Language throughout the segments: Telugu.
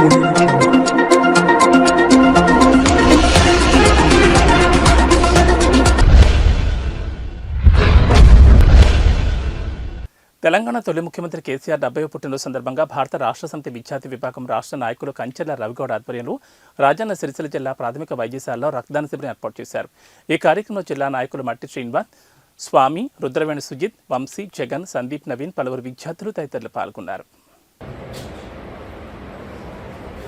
తెలంగాణ తొలి ముఖ్యమంత్రి కేసీఆర్ డెబ్బై పుట్టినరోజు సందర్భంగా భారత రాష్ట్ర సమితి విద్యార్థి విభాగం రాష్ట్ర నాయకులు కంచెల రవిగౌడ ఆధ్వర్యంలో రాజన్న సిరిసిల్ల జిల్లా ప్రాథమిక వైద్యశాలలో రక్తదాన శిబిరం ఏర్పాటు చేశారు. ఈ కార్యక్రమంలో జిల్లా నాయకులు మట్టి శ్రీనివాస్ స్వామి రుద్రవేణి సుజిత్ వంశీ జగన్ సందీప్ నవీన్ పలువురు విద్యార్థులు తదితరులు పాల్గొన్నారు.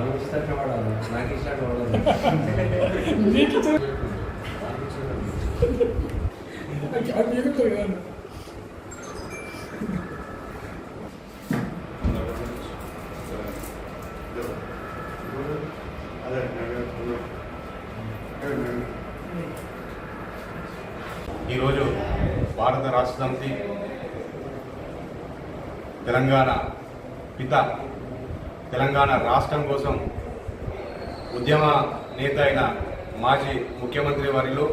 మనకు ఇష్టం వాడాలి నాకు వాడాలి ఈరోజు భారత రాష్ట్రానికి తెలంగాణ పిత తెలంగాణ రాష్ట్రం కోసం ఉద్యమ నేత అయిన మాజీ ముఖ్యమంత్రి వారిలో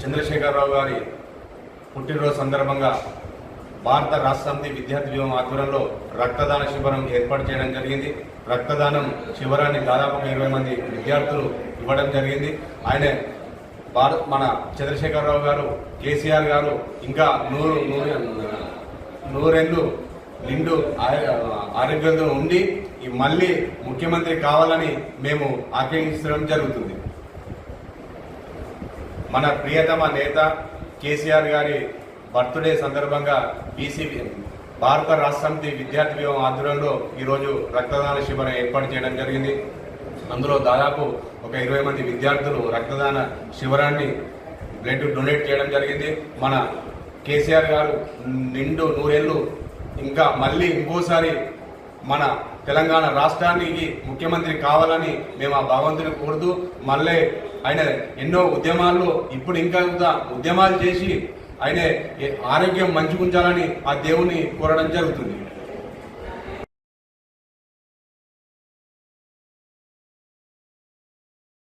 చంద్రశేఖరరావు గారి పుట్టినరోజు సందర్భంగా భారత రాష్ట్ర విద్యార్థి వ్యూహం ఆధ్వర్యంలో రక్తదాన శిబిరం ఏర్పాటు చేయడం జరిగింది. రక్తదానం శిబిరాన్ని దాదాపుగా ఇరవై మంది విద్యార్థులు ఇవ్వడం జరిగింది. ఆయన భారత్ మన చంద్రశేఖరరావు గారు కేసీఆర్ గారు ఇంకా నూరు నూరు నూరెండు నిండు ఆరోగ్యంతో ఉండి మళ్ళీ ముఖ్యమంత్రి కావాలని మేము ఆకాంక్షించడం జరుగుతుంది. మన ప్రియతమ నేత కేసీఆర్ గారి బర్త్డే సందర్భంగా బీసీ భారత రాష్ట్ర విద్యార్థి వ్యూహం ఆధ్వర్యంలో ఈరోజు రక్తదాన శిబిరం ఏర్పాటు చేయడం జరిగింది. అందులో దాదాపు ఒక ఇరవై మంది విద్యార్థులు రక్తదాన శిబిరాన్ని బ్లడ్ డొనేట్ చేయడం జరిగింది. మన కేసీఆర్ గారు నిండు నూరేళ్ళు ఇంకా మళ్ళీ ఇంకోసారి మన తెలంగాణ రాష్ట్రానికి ముఖ్యమంత్రి కావాలని మేము ఆ భగవంతుని కోరుతూ మళ్ళీ ఆయన ఎన్నో ఉద్యమాల్లో ఇప్పుడు ఇంకా ఉద్యమాలు చేసి ఆయన ఆరోగ్యం మంచిగుంచాలని ఆ దేవుని కోరడం జరుగుతుంది.